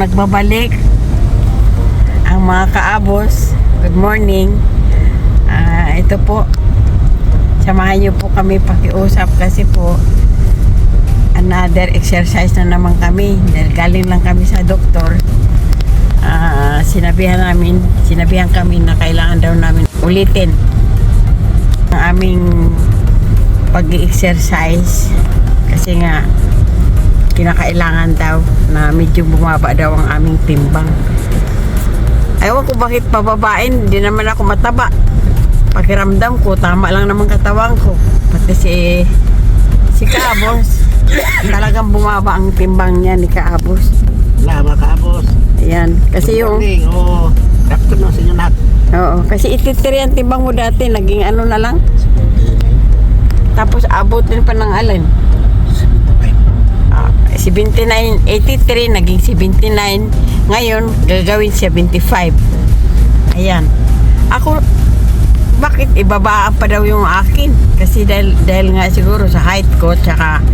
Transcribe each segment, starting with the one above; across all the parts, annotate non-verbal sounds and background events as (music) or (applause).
nagbabalik ang mga kaabos. Good morning. Ah, ito po. Samahan niyo po kami pakiusap kasi po another exercise na naman kami. Dahil galing lang kami sa doktor. Ah, sinabihan namin, sinabihan kami na kailangan daw namin ulitin ang aming pag-exercise kasi nga kinakailangan daw na medyo bumaba daw ang aming timbang. Ewan ko bakit pababain, hindi naman ako mataba. Pakiramdam ko, tama lang naman katawan ko. Pati si, si Kaabos, talagang bumaba ang timbang niya ni Kaabos. Lama ka, boss. Ayan, kasi yung, Morning, oh. Afternoon sa inyo lahat. oo, kasi ititiri ang timbang mo dati, naging ano na lang. Tapos abutin pa ng alin. Ah, 79, 83, naging 79. Ngayon, gagawin 75. Ayan. Ako, bakit ibabaan pa daw yung akin? Kasi dahil, dahil nga siguro sa height ko, tsaka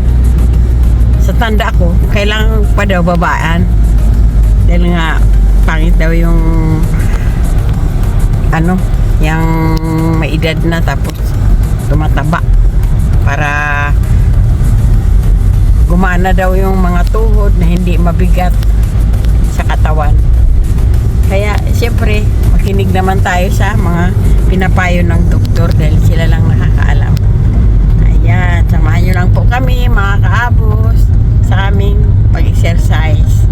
sa tanda ko, kailangan pa daw babaan. Dahil nga, pangit daw yung ano, yung may edad na tapos tumataba para gumana daw yung mga tuhod na hindi mabigat sa katawan. Kaya siyempre, makinig naman tayo sa mga pinapayo ng doktor dahil sila lang nakakaalam. Ayan, samahan nyo lang po kami mga kaabos sa aming pag-exercise.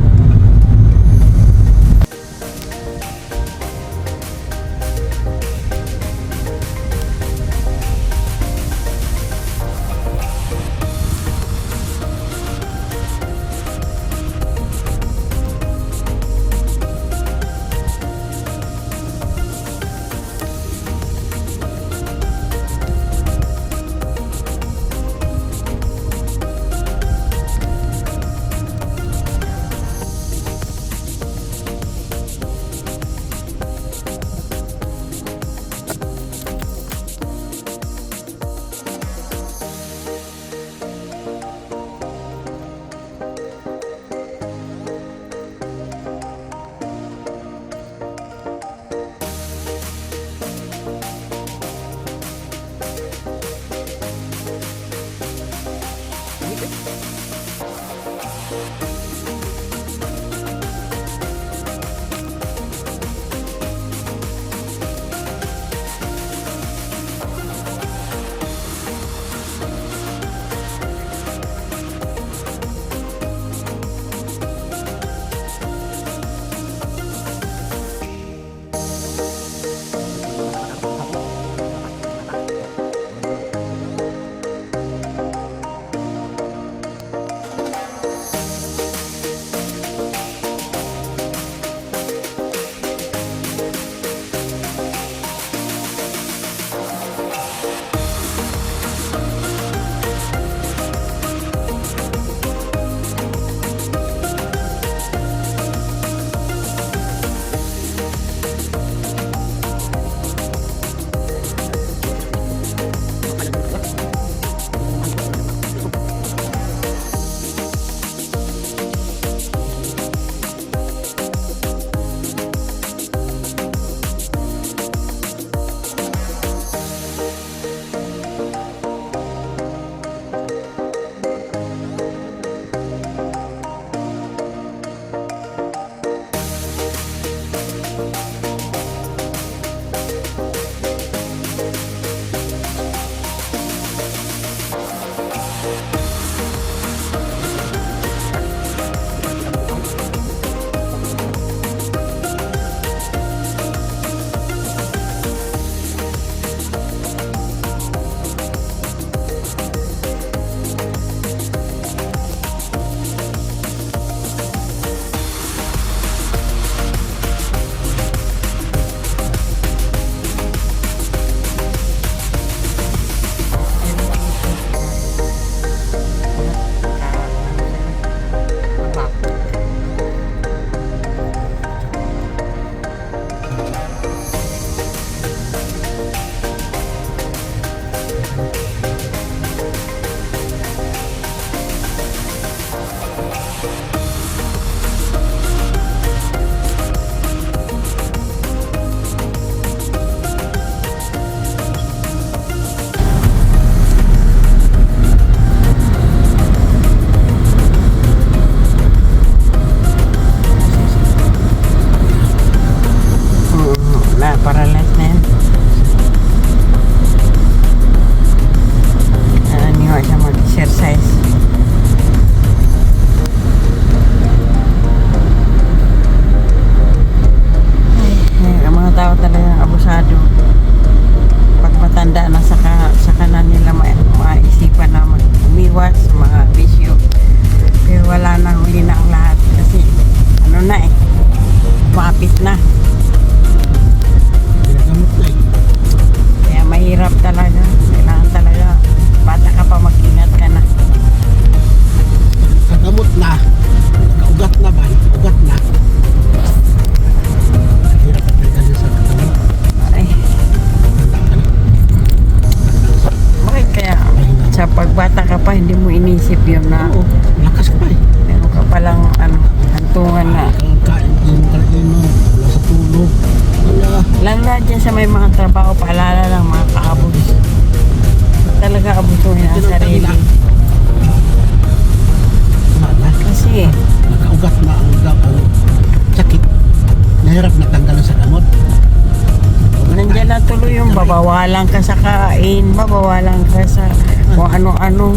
bawalan ka sa kain ba, bawalan ka sa kung ano-ano.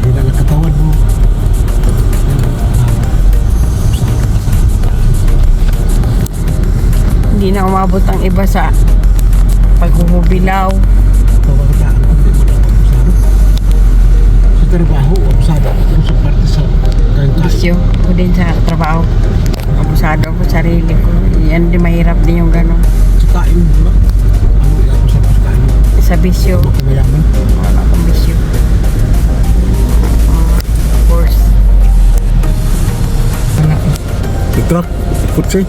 Hindi lang katawan mo. Hindi na umabot ang iba sa paghuhubilaw. Sa trabaho, abusado ako sa parte sa Bisyo ko din sa trabaho. Abusado ako sa sarili ko. Yan, di mahirap din yung gano'n. Sa kain, sa bisyo. Mayaman? Wala akong bisyo. Of course. Anak. Ito, kutsi.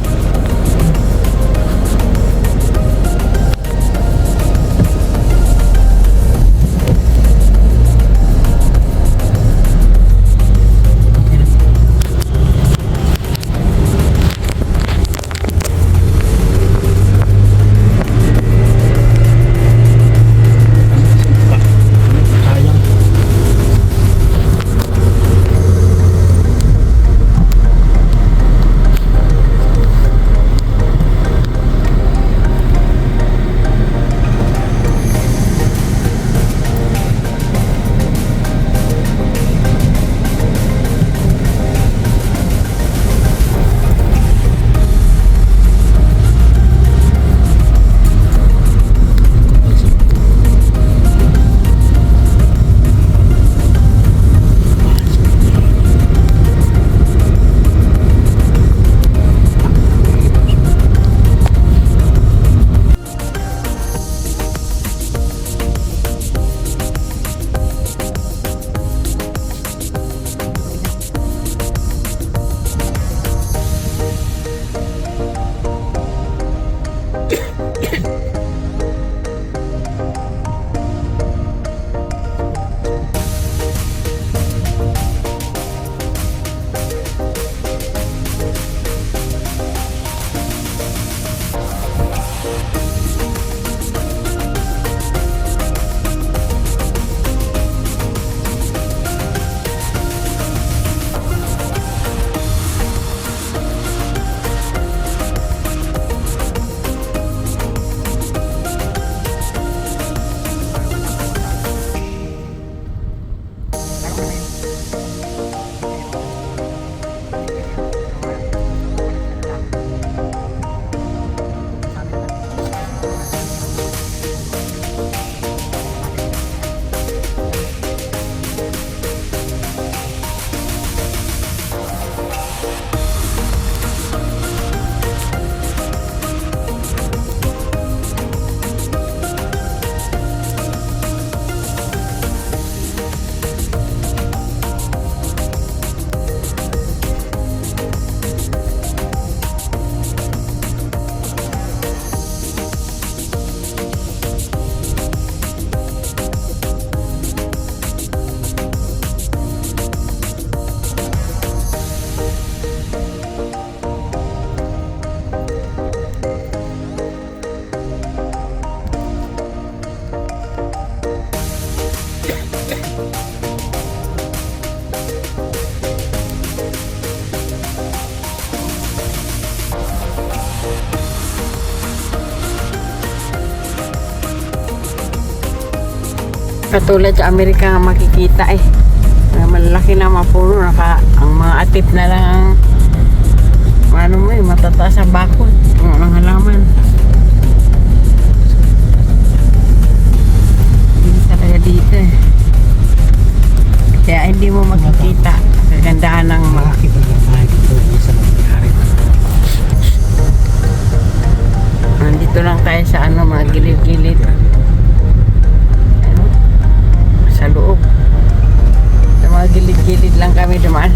Katulad sa Amerika nga makikita eh. Mga Malalaki na mga puno, naka, ang mga atip na lang ang ano mo eh, matataas ang bakod. Ang mga halaman. Hindi talaga dito eh. Kaya hindi mo makikita ang kagandahan ng mga Malaki. Nandito lang tayo sa ano, mga gilid-gilid. Sa loob. Sa mga gilid-gilid lang kami dumaan.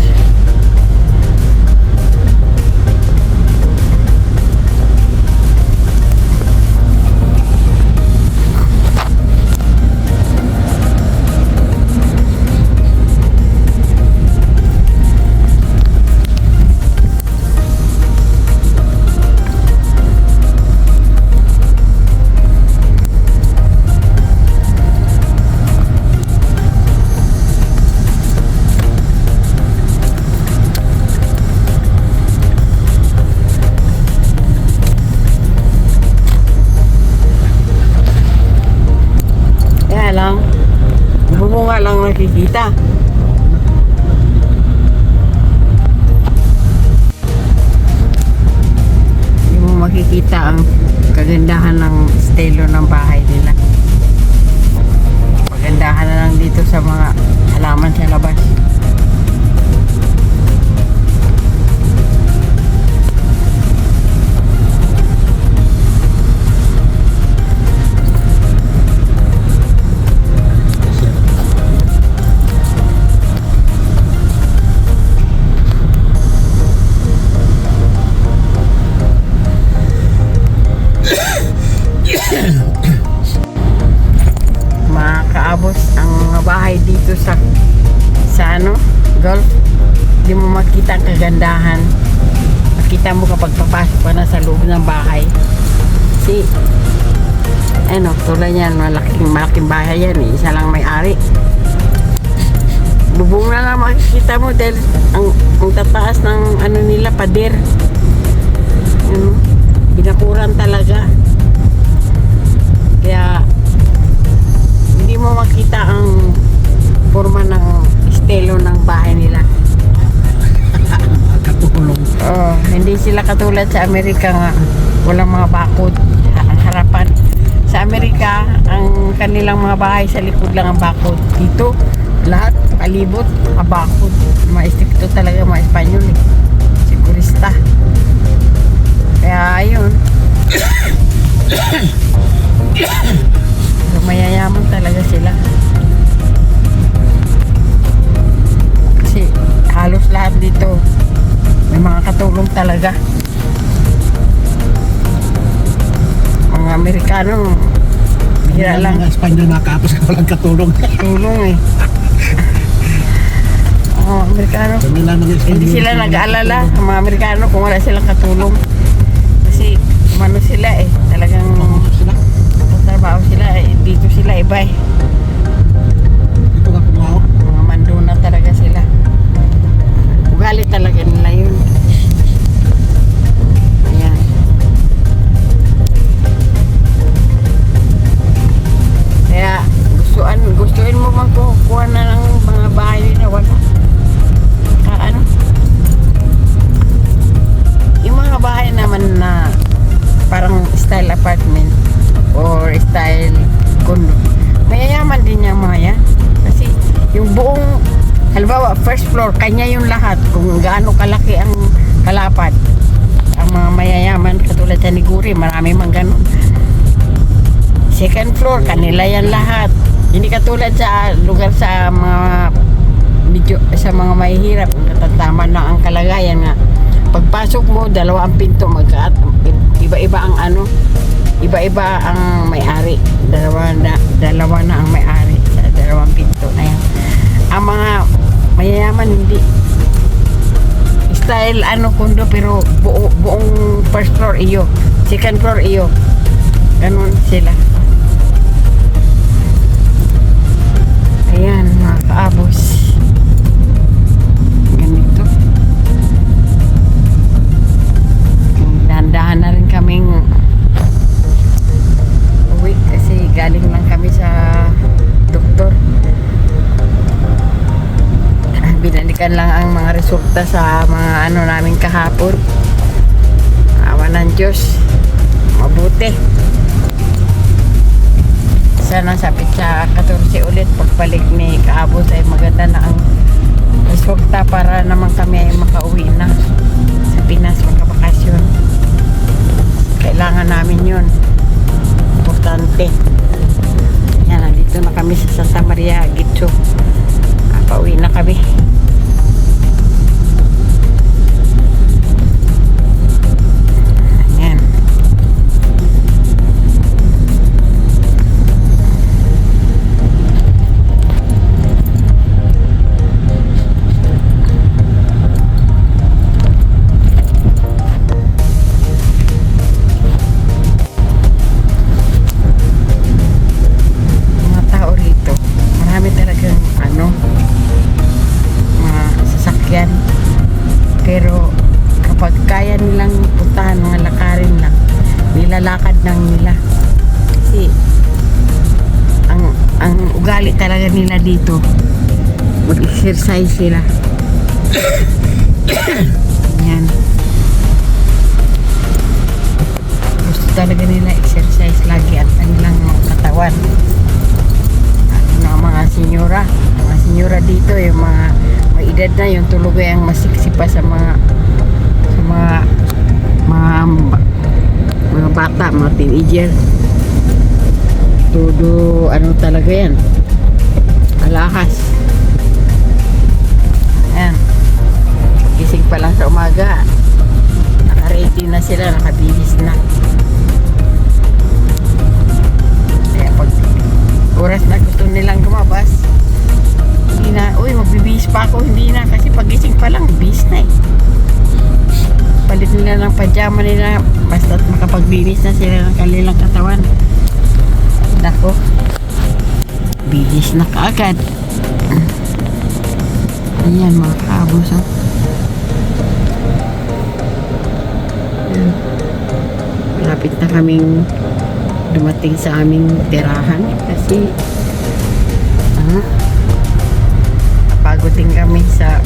Lang nakikita. Hindi mo makikita ang kagandahan ng bahay. Si ano, tulad yan, malaking, malaking bahay yan, eh. isa lang may-ari. Bubong na lang makikita mo dahil ang, ang tataas ng ano nila, pader. Ano, binakuran talaga. Kaya hindi mo makita ang forma ng estilo ng bahay nila. Katulong. Oh, hindi sila katulad sa Amerika nga walang mga bakod harapan. Sa Amerika, ang kanilang mga bahay sa likod lang ang bakod. Dito, lahat palibot, mga bakod. Mga istrikto talaga mga Espanyol eh. Sigurista. Kaya ayun. So, mayayaman talaga sila. Kasi halos lahat dito may mga katulong talaga. Mga Amerikano, bihira lang. Mga Espanyol nakapos ka walang katulong. Tulong eh. (laughs) Mga Amerikano, hindi sila nag-aalala, ang mga Amerikano, kung wala silang katulong. Kasi, umano sila eh, talagang Sila. trabaho sila eh, dito sila iba eh. Dito ka kumaw. Mga manduna talaga sila. Ugali talaga nila yun. Floor, kanila yan lahat. Hindi katulad sa lugar sa mga medyo, sa mga mahihirap, natatama lang ang kalagayan nga. Pagpasok mo, dalawa ang pinto, magkaat, iba-iba ang ano, iba-iba ang may-ari. Dalawa na, dalawa na ang may-ari sa dalawang pinto na yan. Ang mga mayayaman hindi. Style ano kundo pero buo, buong first floor iyo. Second floor iyo. Ganun sila. Resulta sa mga ano namin kahapon. Awa ng Diyos. Mabuti. Sana sa pitsa 14 ulit pagbalik ni Kaabos ay maganda na ang resulta para naman kami ay makauwi na sa Pinas magkabakasyon. Kailangan namin yun. Importante. Yan, nandito na kami sa Santa Maria, Gitso. Pauwi na kami. Mag-exercise sila. Yan. Gusto talaga nila exercise lagi at kanilang mga katawan ng mga senyora. Mga senyora dito, yung mga may edad na, yung tulugay ang masiksi pa sa mga sa mga mga mga bata, mga teenager. Todo, ano talaga yan? Alakas. Gising pa lang sa umaga. Naka-ready na sila, nakabihis na. Kaya pag oras na gusto nilang lumabas, hindi na, uy, magbibihis pa ako, hindi na, kasi pagising pa lang, bihis na eh. Palit nila ng pajama nila, basta makapaglinis na sila ng kanilang katawan. Dako, bihis na kaagad. (clears throat) Ayan, mga kaabos, oh. Malapit na kaming dumating sa aming tirahan kasi ah, pagod din kami sa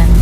inyo,